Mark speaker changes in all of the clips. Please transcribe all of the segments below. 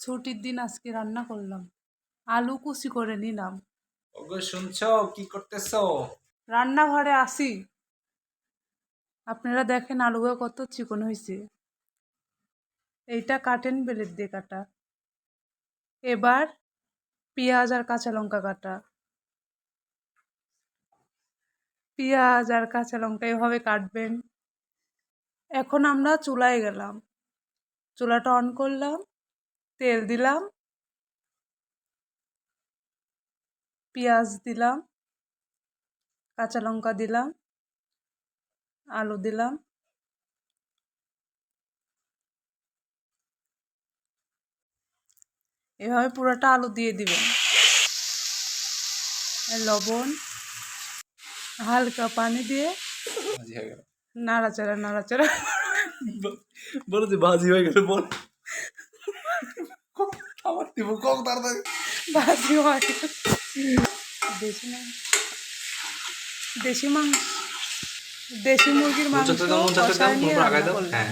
Speaker 1: ছুটির দিন আজকে রান্না করলাম। আলু কুচি করে নিলাম।
Speaker 2: ওগো শুনছ? কি করতেছ?
Speaker 1: রান্নাঘরে আসি। আপনারা দেখেন আলুগুলো কত চিকন হয়েছে। এইটা কাটেন বেলের দিয়ে কাটা। এবার পেঁয়াজ আর কাঁচা লঙ্কা কাটা। পেঁয়াজ আর কাঁচা লঙ্কা এভাবে কাটবেন। এখন আমরা চুলায় গেলাম। চুলাটা অন করলাম। তেল দিলাম। পেঁয়াজ দিলাম। কাঁচা লঙ্কা দিলাম। আলু দিলাম। এভাবে পুরোটা আলু দিয়ে দিবেন। লবণ হালকা পানি দিয়ে নাড়াচাড়া নাড়াচাড়া।
Speaker 2: বলো যে ভাজি হয়ে গেল বল। দিব কম তাড়াতাড়ি।
Speaker 1: ভাজি হয়। দেশি মাংস। দেশি মাংস। দেশি মুরগির মাংস।
Speaker 3: হ্যাঁ।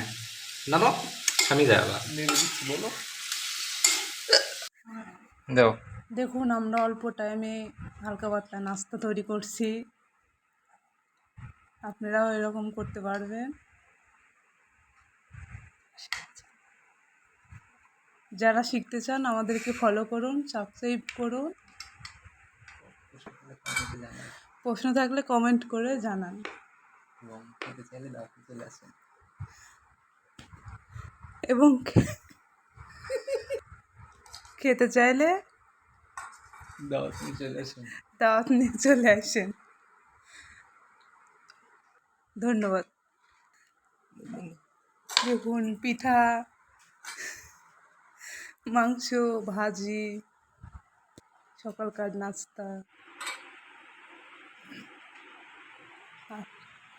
Speaker 3: না না স্বামী যায় আবার
Speaker 2: বলো।
Speaker 3: দাও।
Speaker 1: দেখুন আমরা অল্প টাইমে হালকা পাতলা নাস্তা তৈরি করছি। আপনারাও এরকম করতে পারবেন। যারা শিখতে চান আমাদেরকে ফলো করুন সাবস্ক্রাইব করুন। প্রশ্ন থাকলে কমেন্ট করে জানান।
Speaker 2: এবং খেতে চাইলে দাওয়াতে চলে আসেন
Speaker 1: এবং খেতে চাইলে
Speaker 2: দাওয়াত নিয়ে চলে আসেন।
Speaker 1: দাওয়াত নিয়ে চলে আসেন। ধন্যবাদ। দেখুন পিঠা। মাংস ভাজি সকালকার নাস্তা।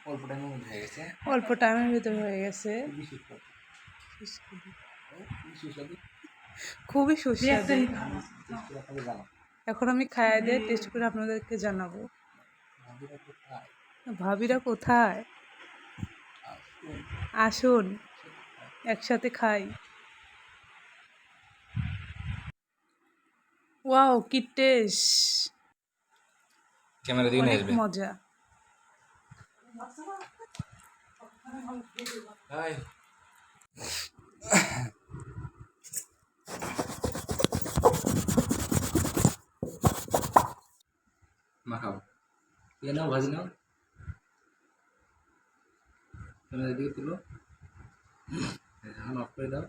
Speaker 2: অল্প টাইমের মধ্যে হয়ে গেছে।
Speaker 1: অল্প টাইমের ভিতরে হয়ে গেছে।
Speaker 2: খুবই সুস্বাদু।
Speaker 1: এখন আমি খাইয়ে দিয়ে টেস্ট করে আপনাদেরকে জানাব।
Speaker 2: ভাবিরা কোথায়? আসুন
Speaker 1: একসাথে খাই। ওয়াও কি টেস্ট।
Speaker 3: ক্যামেরা দিকে আসবে।
Speaker 1: মজা।
Speaker 3: হাই। মাখাও দিয়ে নাও ভাজি নাও। ক্যামেরা দিকে তুলো। হান অফ করে দাও।